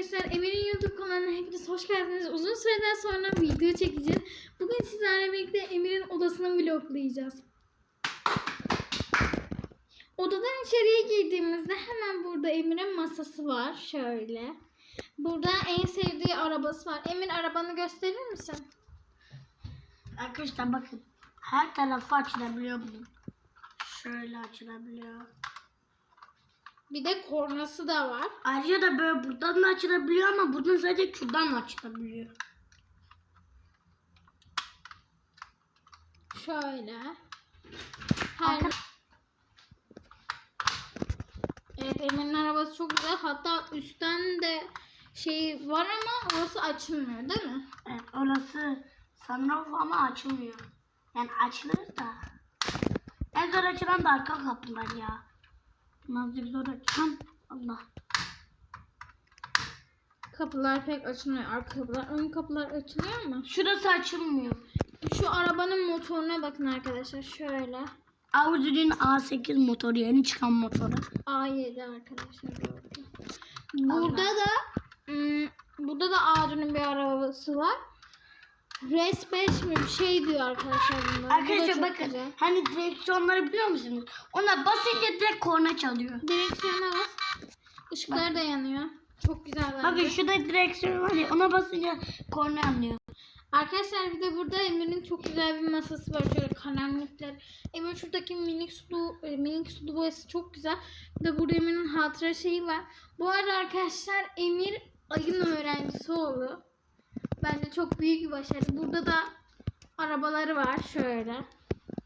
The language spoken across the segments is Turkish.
arkadaşlar. Emir'in YouTube kanalına hepiniz hoş geldiniz. Uzun süreden sonra video çekeceğiz. Bugün sizlerle birlikte Emir'in odasını vloglayacağız. Odadan içeriye girdiğimizde hemen burada Emir'in masası var. Şöyle. Burada en sevdiği arabası var. Emir arabanı gösterir misin? Arkadaşlar bakın. Her tarafı açılabiliyor bunun. Şöyle açılabiliyor. Bir de kornası da var. Ayrıca da böyle buradan da açılabiliyor ama buradan sadece şuradan da açılabiliyor. Şöyle. Her... Evet Emir'in arabası çok güzel. Hatta üstten de şey var ama orası açılmıyor değil mi? Evet orası sunroof ama açılmıyor. Yani açılır da. En zor açılan da arka kapılar ya. Nazlık zor açan Allah. Kapılar pek açılmıyor. Arka kapılar, ön kapılar açılıyor mu? Şurası açılmıyor. Şu arabanın motoruna bakın arkadaşlar. Şöyle. Audi'nin A8 motoru yeni çıkan motoru. A7 arkadaşlar. Burada da hmm, burada da Audi'nin bir arabası var. Res 5 mi bir şey diyor arkadaşlar bunlar. Bu da Arkadaşlar çok bakın güzel. hani direksiyonları biliyor musunuz? Ona basınca direkt korna çalıyor. Direksiyona bas. Işıklar da yanıyor. Çok güzel bence. Bakın şurada direksiyon var ya ona basınca korna yanıyor. Arkadaşlar bir de burada Emir'in çok güzel bir masası var. Şöyle kalemlikler. Emir şuradaki minik sulu, e, minik sulu boyası çok güzel. Bir de burada Emir'in hatıra şeyi var. Bu arada arkadaşlar Emir ayın öğrencisi oldu. Bence çok büyük bir başarı. Burada da arabaları var şöyle.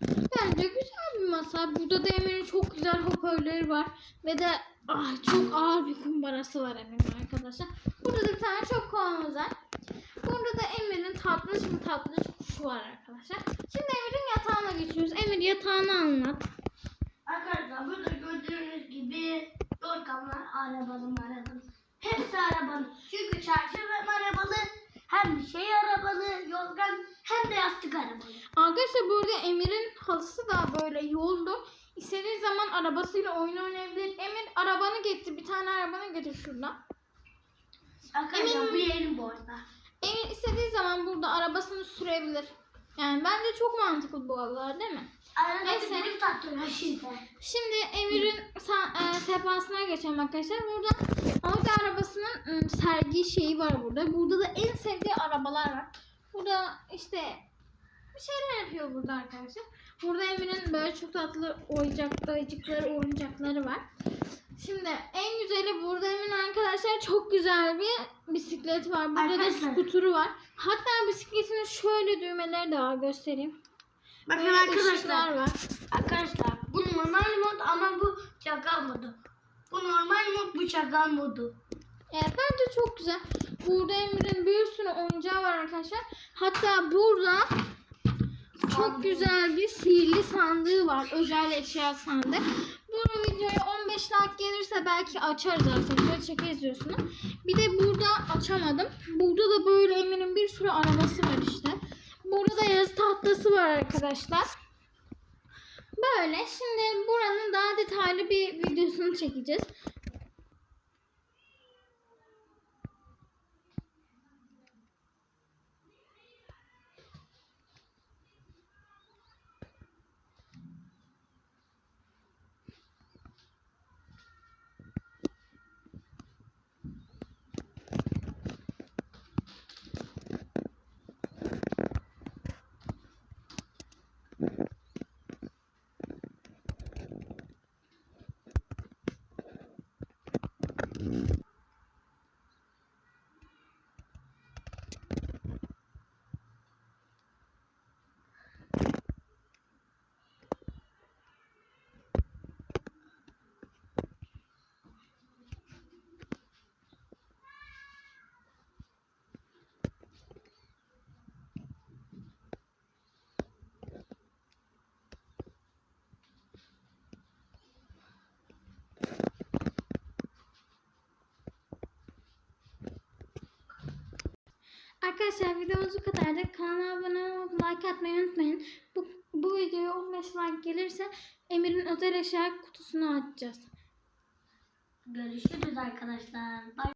Bence güzel bir masa. Burada da Emir'in çok güzel hoparlörleri var. Ve de ah, çok ağır bir kumbarası var Emir'in arkadaşlar. Burada da bir tane çok kovamız var. Burada da Emir'in tatlış mı tatlış kuşu var arkadaşlar. Şimdi Emir'in yatağına geçiyoruz. Emir yatağını anlat. Arkadaşlar burada gördüğünüz gibi yorganlar arabalı arabalı. Hepsi arabalı. Çünkü çarşafım arabalı. Hem şey arabalı yorgan hem de yastık arabalı. Arkadaşlar burada Emir'in halısı da böyle yoldu. İstediği zaman arabasıyla oyun oynayabilir. Emir arabanı getir. Bir tane arabanı getir şuradan. Arkadaşlar Emin- bu yerim bu arada. Emir istediği zaman burada arabasını sürebilir. Yani bence çok mantıklı bu arabalar değil mi? Arada Neyse. şimdi. Şimdi Emir'in e, sehpasına geçelim arkadaşlar. Burada Audi arabasının ım, sergi şeyi var burada. Burada da en sevdiği arabalar var. Burada işte bir şeyler yapıyor burada arkadaşlar. Burada Emir'in böyle çok tatlı oyuncak, ayıcıkları, oyuncakları var. Şimdi en güzeli burada Emir'in arkadaşlar çok güzel bir bisiklet var. Burada da Arkadaşlar. skuturu var. Hatta bisikletin şöyle düğmeleri de var göstereyim. Bakın Böyle arkadaşlar. var. Arkadaşlar bu normal mod ama bu çakal modu. Bu normal mod bu çakal modu. Evet bence çok güzel. Burada Emir'in bir sürü oyuncağı var arkadaşlar. Hatta burada çok güzel bir sihirli sandığı var. Özel eşya sandığı. Bu videoya 15 like gelirse belki açarız arkadaşlar. Çekeriz diyorsunuz. Bir de burada açamadım. Burada da böyle Emir'in bir sürü arabası var işte. Burada da yazı tahtası var arkadaşlar. Böyle. Şimdi buranın daha detaylı bir videosunu çekeceğiz. Arkadaşlar videomuz bu kadardı. Kanala abone olup like atmayı unutmayın. Bu, bu videoya 15 like gelirse Emir'in özel eşya kutusunu açacağız. Görüşürüz arkadaşlar. Bye.